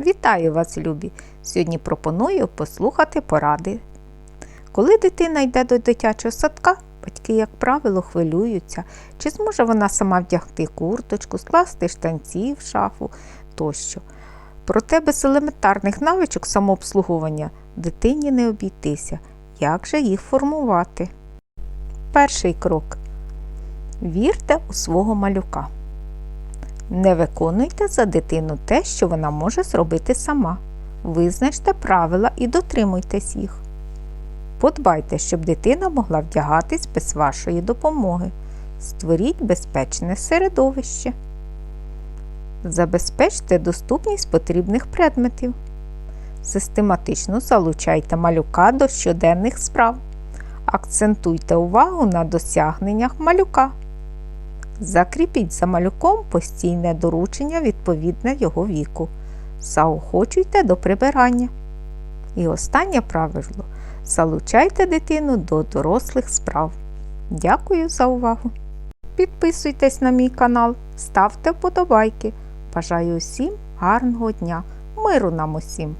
Вітаю вас, любі! Сьогодні пропоную послухати поради. Коли дитина йде до дитячого садка, батьки, як правило, хвилюються, чи зможе вона сама вдягти курточку, скласти штанці в шафу тощо. Проте без елементарних навичок самообслуговування дитині не обійтися. Як же їх формувати? Перший крок. Вірте у свого малюка. Не виконуйте за дитину те, що вона може зробити сама. Визначте правила і дотримуйтесь їх. Подбайте, щоб дитина могла вдягатись без вашої допомоги. Створіть безпечне середовище. Забезпечте доступність потрібних предметів. Систематично залучайте малюка до щоденних справ. Акцентуйте увагу на досягненнях малюка. Закріпіть за малюком постійне доручення відповідне його віку. Заохочуйте до прибирання. І останнє правило залучайте дитину до дорослих справ. Дякую за увагу! Підписуйтесь на мій канал, ставте вподобайки. Бажаю усім гарного дня, миру нам усім!